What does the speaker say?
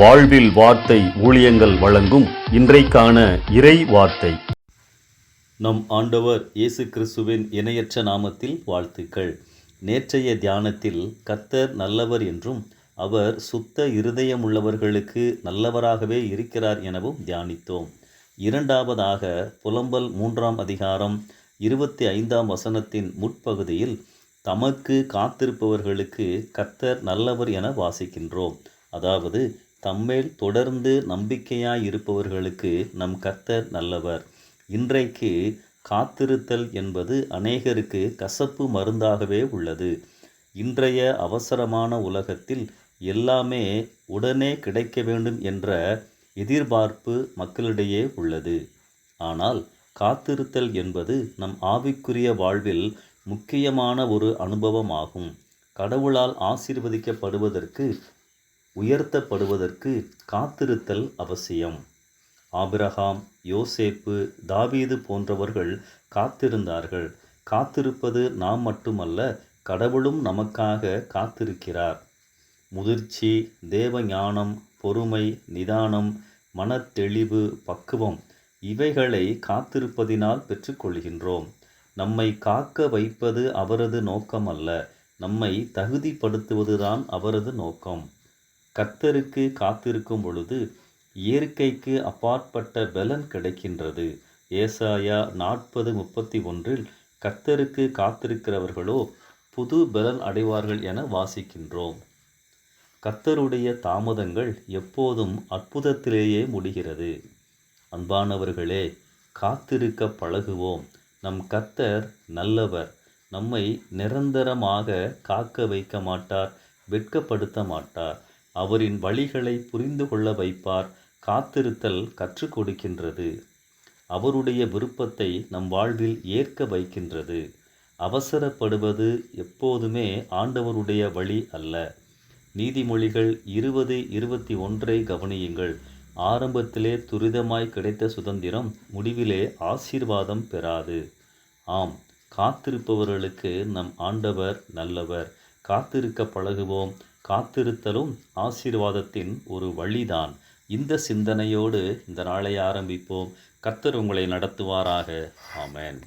வாழ்வில் வார்த்தை ஊழியங்கள் வழங்கும் இன்றைக்கான இறை வார்த்தை. நம் ஆண்டவர் இயேசு கிறிஸ்துவின் இணையற்ற நாமத்தில் வாழ்த்துக்கள். நேற்றைய தியானத்தில் கர்த்தர் நல்லவர் என்றும் அவர் சுத்த இருதயமுள்ளவர்களுக்கு நல்லவராகவே இருக்கிறார் எனவும் தியானித்தோம். இரண்டாவதாக புலம்பல் மூன்றாம் அதிகாரம் இருபத்தி ஐந்தாம் வசனத்தின் முற்பகுதியில் தமக்கு காத்திருப்பவர்களுக்கு கர்த்தர் நல்லவர் என வாசிக்கின்றோம். அதாவது தம்மேல் தொடர்ந்து நம்பிக்கையாய் இருப்பவர்களுக்கு நம் கர்த்தர் நல்லவர். இன்றைக்கு காத்திருத்தல் என்பது அநேகருக்கு கசப்பு மருந்தாகவே உள்ளது. இன்றைய அவசரமான உலகத்தில் எல்லாமே உடனே கிடைக்க வேண்டும் என்ற எதிர்பார்ப்பு மக்களிடையே உள்ளது. ஆனால் காத்திருத்தல் என்பது நம் ஆவிக்குரிய வாழ்வில் முக்கியமான ஒரு அனுபவமாகும். கடவுளால் ஆசீர்வதிக்கப்படுவதற்கு உயர்த்தப்படுவதற்கு காத்திருத்தல் அவசியம். ஆபிரகாம் யோசேப்பு தாவீது போன்றவர்கள் காத்திருந்தார்கள். காத்திருப்பது நாம் மட்டுமல்ல கடவுளும் நமக்காக காத்திருக்கிறார். முதிர்ச்சி தேவ ஞானம் பொறுமை நிதானம் மனத்தெளிவு பக்குவம் இவைகளை காத்திருப்பதினால் பெற்றுக்கொள்கின்றோம். நம்மை காக்க வைப்பது அவரது நோக்கம் அல்ல நம்மை தகுதிப்படுத்துவதுதான் அவரது நோக்கம். கர்த்தருக்கு காத்திருக்கும் பொழுது இயற்கைக்கு அப்பாற்பட்ட பலன் கிடைக்கின்றது. ஏசாயா நாற்பது முப்பத்தி ஒன்றில் கர்த்தருக்கு காத்திருக்கிறவர்களோ புது பலன் அடைவார்கள் என வாசிக்கின்றோம். கர்த்தருடைய தாமதங்கள் எப்போதும் அற்புதத்திலேயே முடிகிறது. அன்பானவர்களே காத்திருக்க பழகுவோம். நம் கர்த்தர் நல்லவர். நம்மை நிரந்தரமாக காக்க வைக்க மாட்டார் வெட்கப்படுத்த மாட்டார். அவரின் வழிகளை புரிந்து கொள்ள வைப்பார் காத்திருத்தல் கற்றுக் கொடுக்கின்றது. அவருடைய விருப்பத்தை நம் வாழ்வில் ஏற்க வைக்கின்றது. அவசரப்படுவது எப்போதுமே ஆண்டவருடைய வழி அல்ல. நீதிமொழிகள் இருபது இருபத்தி ஒன்றை கவனியுங்கள். ஆரம்பத்திலே துரிதமாய் கிடைத்த சுதந்திரம் முடிவிலே ஆசீர்வாதம் பெறாது. ஆம் காத்திருப்பவர்களுக்கு நம் ஆண்டவர் நல்லவர். காத்திருக்க பழகுவோம். காத்திருத்தலும் ஆசீர்வாதத்தின் ஒரு வழிதான். இந்த சிந்தனையோடு இந்த நாளை ஆரம்பிப்போம். கர்த்தர் உங்களை நடத்துவாராக. ஆமேன்.